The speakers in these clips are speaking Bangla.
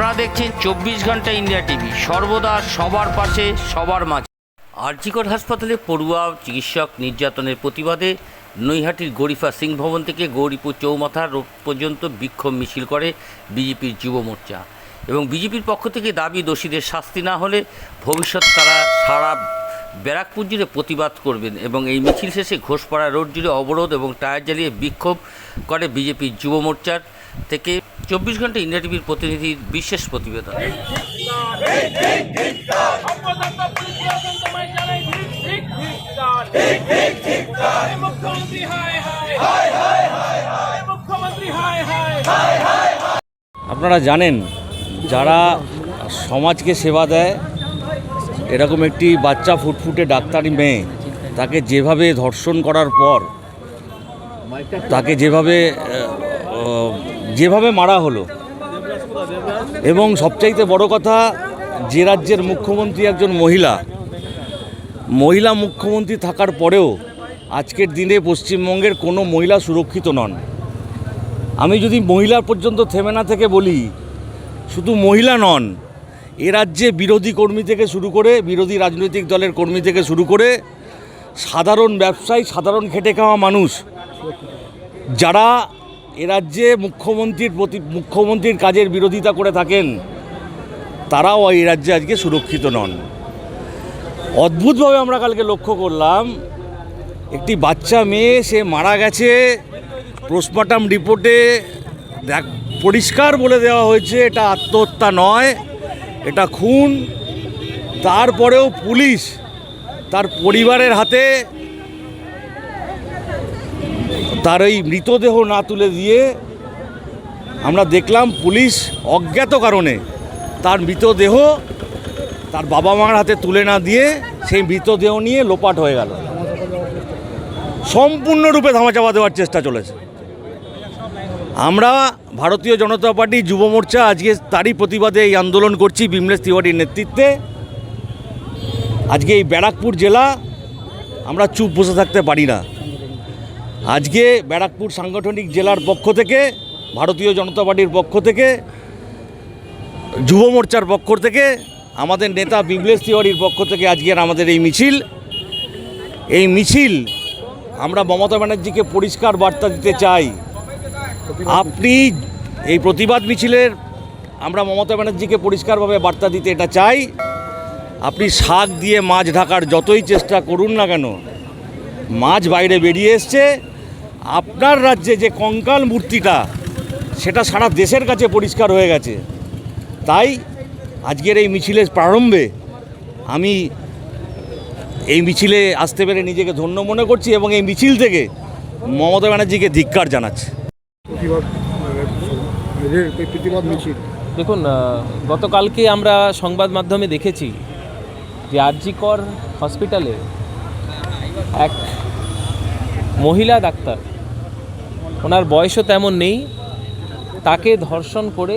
আপনারা দেখছেন চব্বিশ ঘণ্টা ইন্ডিয়া টিভি। সর্বদা সবার পাশে, সবার মাঝে। আরজিকর হাসপাতালে পড়ুয়া চিকিৎসক নির্যাতনের প্রতিবাদে নৈহাটির গরিফা সিং ভবন থেকে গৌরীপুর চৌমাথা রোড পর্যন্ত বিক্ষোভ মিছিল করে বিজেপির যুব মোর্চা এবং বিজেপির পক্ষ থেকে দাবি, দোষীদের শাস্তি না হলে ভবিষ্যৎ তারা সারা ব্যারাকপুর জুড়ে প্রতিবাদ করবেন এবং এই মিছিল শেষে ঘোষপাড়া রোড জুড়ে অবরোধ এবং টায়ার জ্বালিয়ে বিক্ষোভ করে বিজেপির যুব মোর্চার থেকে চব্বিশ ঘণ্টা ইন্ডিয়া টিভির প্রতিনিধির বিশেষ প্রতিবেদন। আপনারা জানেন, যারা সমাজকে সেবা দেয়, এরকম একটি বাচ্চা ফুটফুটে ডাক্তারি মেয়ে, তাকে যেভাবে ধর্ষণ করার পর, তাকে যেভাবে যেভাবে মারা হলো। এবং সবচাইতে বড় কথা, যে রাজ্যের মুখ্যমন্ত্রী একজন মহিলা মহিলা মুখ্যমন্ত্রী থাকার পরেও আজকের দিনে পশ্চিমবঙ্গের কোনো মহিলা সুরক্ষিত নন। আমি যদি মহিলা পর্যন্ত থেমে না থেকে বলি, শুধু মহিলা নন, এ রাজ্যে বিরোধী কর্মী থেকে শুরু করে, বিরোধী রাজনৈতিক দলের কর্মী থেকে শুরু করে, সাধারণ ব্যবসায়ী, সাধারণ খেটে খাওয়া মানুষ, যারা এ রাজ্যে মুখ্যমন্ত্রীর প্রতি, মুখ্যমন্ত্রীর কাজের বিরোধিতা করে থাকেন, তারাও এই রাজ্যে আজকে সুরক্ষিত নন। অদ্ভুতভাবে আমরা কালকে লক্ষ্য করলাম, একটি বাচ্চা মেয়ে, সে মারা গেছে। পোস্টমর্টম রিপোর্টে দেখ, পরিষ্কার বলে দেওয়া হয়েছে, এটা আত্মহত্যা নয়, এটা খুন। তারপরেও পুলিশ তার পরিবারের হাতে তার এই মৃতদেহ না তুলে দিয়ে আমরা দেখলাম পুলিশ অজ্ঞাত কারণে তার মৃতদেহ তার বাবা মার হাতে তুলে না দিয়ে সেই মৃতদেহ নিয়ে লোপাট হয়ে গেল। সম্পূর্ণরূপে ধামাচাপা দেওয়ার চেষ্টা চলেছে। আমরা ভারতীয় জনতা পার্টি যুব মোর্চা আজকে তারই প্রতিবাদে এই আন্দোলন করছি বিমলেশ তিওয়ারির নেতৃত্বে। আজকে এই ব্যারাকপুর জেলা আমরা চুপ বসে থাকতে পারি না। আজকে ব্যারাকপুর সাংগঠনিক জেলার পক্ষ থেকে, ভারতীয় জনতা পার্টির পক্ষ থেকে, যুব মোর্চার পক্ষ থেকে, আমাদের নেতা বিমলেশ তিওয়ারির পক্ষ থেকে আজকের আমাদের এই মিছিল। এই মিছিল, আমরা মমতা ব্যানার্জিকে পরিষ্কার বার্তা দিতে চাই। আপনি এই প্রতিবাদ মিছিলের, আমরা মমতা ব্যানার্জিকে পরিষ্কারভাবে বার্তা দিতে এটা চাই। আপনি শাক দিয়ে মাছ ঢাকার যতই চেষ্টা করুন না কেন, মাছ বাইরে বেরিয়ে এসছে। আপনার রাজ্যে যে কঙ্কাল মূর্তিটা সেটা সারা দেশের কাছে পরিষ্কার হয়ে গেছে। তাই আজকের এই মিছিলের প্রারম্ভে আমি এই মিছিলে আসতে পেরে নিজেকে ধন্য মনে করছি এবং এই মিছিল থেকে মমতা ব্যানার্জিকে ধিক্কার জানাচ্ছি। মিছিল। দেখুন গতকালকে আমরা সংবাদ মাধ্যমে দেখেছি যে আরজিকর হসপিটালে এক মহিলা ডাক্তার ওনার বয়সও তেমন নেই। তাকে ধর্ষণ করে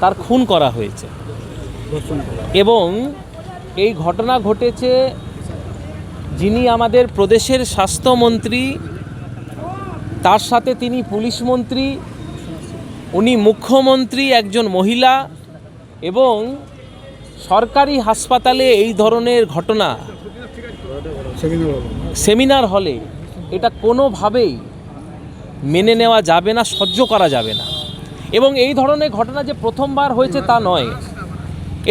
তার খুন করা হয়েছে। এবং এই ঘটনা ঘটেছে যিনি আমাদের প্রদেশের স্বাস্থ্যমন্ত্রী তার সাথে তিনি পুলিশ মন্ত্রী উনি মুখ্যমন্ত্রী একজন মহিলা এবং সরকারি হাসপাতালে এই ধরনের ঘটনা সেমিনার হলে। এটা কোনোভাবেই মেনে নেওয়া যাবে না, সহ্য করা যাবে না। এবং এই ধরনের ঘটনা যে প্রথমবার হয়েছে তা নয়।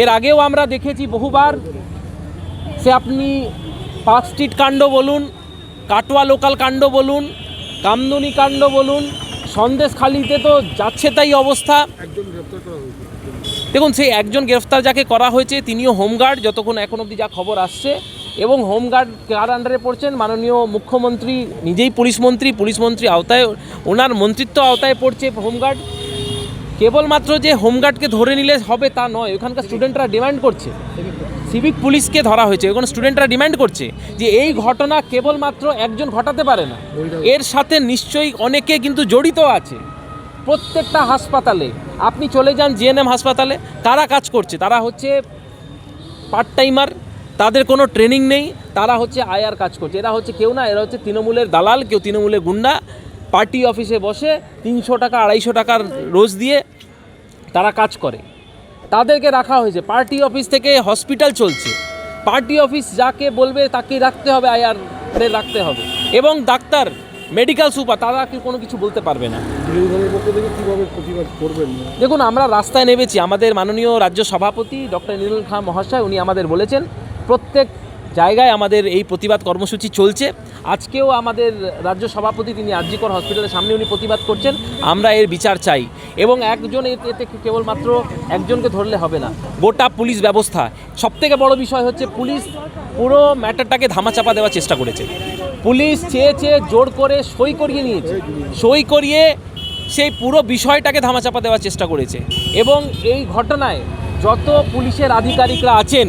এর আগেও আমরা দেখেছি বহুবার, সে আপনি পার্ক স্ট্রিট কাণ্ড বলুন, কাটোয়া লোকাল কাণ্ড বলুন, কামদুনি কাণ্ড বলুন, সন্দেশখালিতে তো যাচ্ছে তাই অবস্থা। দেখুন, সেই একজন গ্রেফতার যাকে করা হয়েছে, তিনিও হোমগার্ড, যতক্ষণ এখন অবধি যা খবর আসছে এবং হোমগার্ড কার আন্ডারে পড়ছেন মাননীয় মুখ্যমন্ত্রী, নিজেই পুলিশ মন্ত্রী পুলিশ মন্ত্রী আওতায়, ওনার মন্ত্রিত্ব আওতায় পড়ছে হোমগার্ড। কেবলমাত্র যে হোমগার্ডকে ধরে নিলে হবে তা নয়, ওখানকার স্টুডেন্টরা ডিমান্ড করছে। সিভিক পুলিশকে ধরা হয়েছে ওখানে স্টুডেন্টরা ডিমান্ড করছে যে এই ঘটনা কেবলমাত্র একজন ঘটাতে পারে না। এর সাথে নিশ্চয়ই অনেকে কিন্তু জড়িত আছে। প্রত্যেকটা হাসপাতালে, আপনি চলে যান জিএনএম হাসপাতালে, তারা কাজ করছে। তারা হচ্ছে পার্ট টাইমার তাদের কোনো ট্রেনিং নেই তারা হচ্ছে আয়ার কাজ করছে। এরা হচ্ছে কেউ না এরা হচ্ছে তৃণমূলের দালাল কেউ তৃণমূলের গুন্ডা। পার্টি অফিসে বসে তিনশো টাকা আড়াইশো টাকার রোজ দিয়ে তারা কাজ করে। তাদেরকে রাখা হয়েছে। পার্টি অফিস থেকে হসপিটাল চলছে। পার্টি অফিস যাকে বলবে তাকে রাখতে হবে আয়ার রাখতে হবে। এবং ডাক্তার মেডিকেল সুপার তারা কি কোনো কিছু বলতে পারবে না। দেখুন আমরা রাস্তায় নেমেছি। আমাদের মাননীয় রাজ্য সভাপতি ডক্টর নীল খাঁ মহাশয় উনি আমাদের বলেছেন প্রত্যেক জায়গায় আমাদের এই প্রতিবাদ কর্মসূচি চলছে। আজকেও আমাদের রাজ্য সভাপতি তিনি আরজিকর হসপিটালের সামনে উনি প্রতিবাদ করছেন। আমরা এর বিচার চাই এবং একজন এতে কেবলমাত্র একজনকে ধরলে হবে না। গোটা পুলিশ ব্যবস্থা। সবথেকে বড় বিষয় হচ্ছে পুলিশ পুরো ম্যাটারটাকে ধামাচাপা দেওয়ার চেষ্টা করেছে। পুলিশ চেয়ে চেয়ে জোর করে সই করিয়ে নিয়েছে। সই করিয়ে সেই পুরো বিষয়টাকে ধামাচাপা দেওয়ার চেষ্টা করেছে। এবং এই ঘটনায় যত পুলিশের আধিকারিকরা আছেন